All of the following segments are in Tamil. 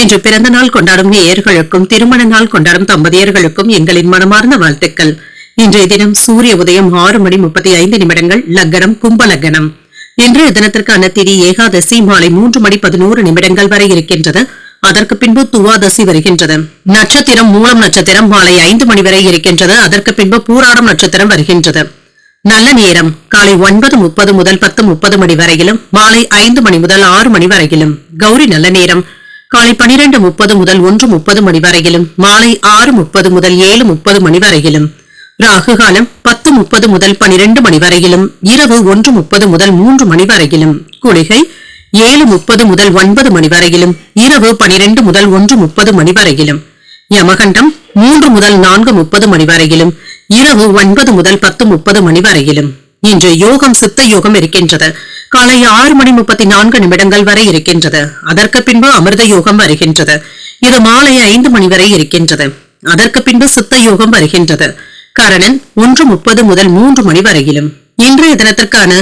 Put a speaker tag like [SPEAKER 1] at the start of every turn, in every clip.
[SPEAKER 1] இன்று பிறந்த நாள் கொண்டாடும் நேயர்களுக்கும் திருமண நாள் கொண்டாடும் தம்பதியர்களுக்கும் எங்களின் மனமார்ந்த வாழ்த்துக்கள். இன்றைய தினம் சூரிய உதயம் ஆறு மணி முப்பத்தி ஐந்து நிமிடங்கள் லக்கணம் கும்ப லக்கணம் இன்றைய தினத்திற்கான திதி ஏகாதசி மாலை மூன்று மணி பதினோரு நிமிடங்கள் வரை இருக்கின்றது. அதற்கு பின்பு துவாதசி வருகின்றது. நட்சத்திரம் மூலம் நட்சத்திரம் மாலை ஐந்து மணி வரை இருக்கின்றது. அதற்கு பின்பு பூராடம் நட்சத்திரம் வருகின்றது. நல்ல நேரம். காலை ஒன்பது முப்பது முதல் பத்து முப்பது மணி வரையிலும் மாலை ஐந்து மணி முதல் ஆறு மணி வரையிலும். கௌரி நல்ல நேரம். காலை பனிரெண்டு முப்பது முதல் ஒன்று முப்பது மணி வரையிலும் மாலை ஆறு முப்பது முதல் ஏழு முப்பது மணி வரையிலும் ராகு காலம் பத்து முப்பது முதல் பனிரெண்டு மணி வரையிலும் இரவு ஒன்று முப்பது முதல் மூன்று மணி வரையிலும் குளிகை ஏழு முப்பது முதல் ஒன்பது மணி வரையிலும் இரவு பனிரெண்டு முதல் ஒன்று முப்பது மணி வரையிலும் யமகண்டம் மூன்று முதல் நான்கு முப்பது மணி வரையிலும் இரவு ஒன்பது முதல் பத்து முப்பது மணி வரையிலும். இன்று யோகம் சித்த யோகம் இருக்கின்றது. காலை ஆறு மணி முப்பத்தி நான்கு நிமிடங்கள் வரை இருக்கின்றது. அதற்கு பின்பு அமிர்த யோகம் வருகின்றது. இது மாலை ஐந்து மணி வரை இருக்கின்றது. அதற்கு பின்பு சித்த யோகம் வருகின்றது. கரணன் ஒன்று முப்பது முதல் மூன்று மணி வரையிலும். இன்றைய தினத்திற்கான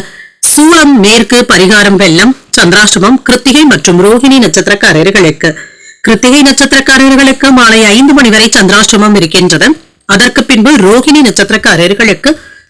[SPEAKER 1] சூளம் மேற்கு பரிகாரம் வெள்ளம் சந்திராசிரமம் கிருத்திகை மற்றும் ரோஹிணி நட்சத்திரக்காரர்களுக்கு. கிருத்திகை நட்சத்திரக்காரர்களுக்கு மாலை ஐந்து மணி வரை சந்திராஷ்டமம் இருக்கின்றது. அதற்கு பின்பு ரோஹிணி நட்சத்திரக்காரர்களுக்கு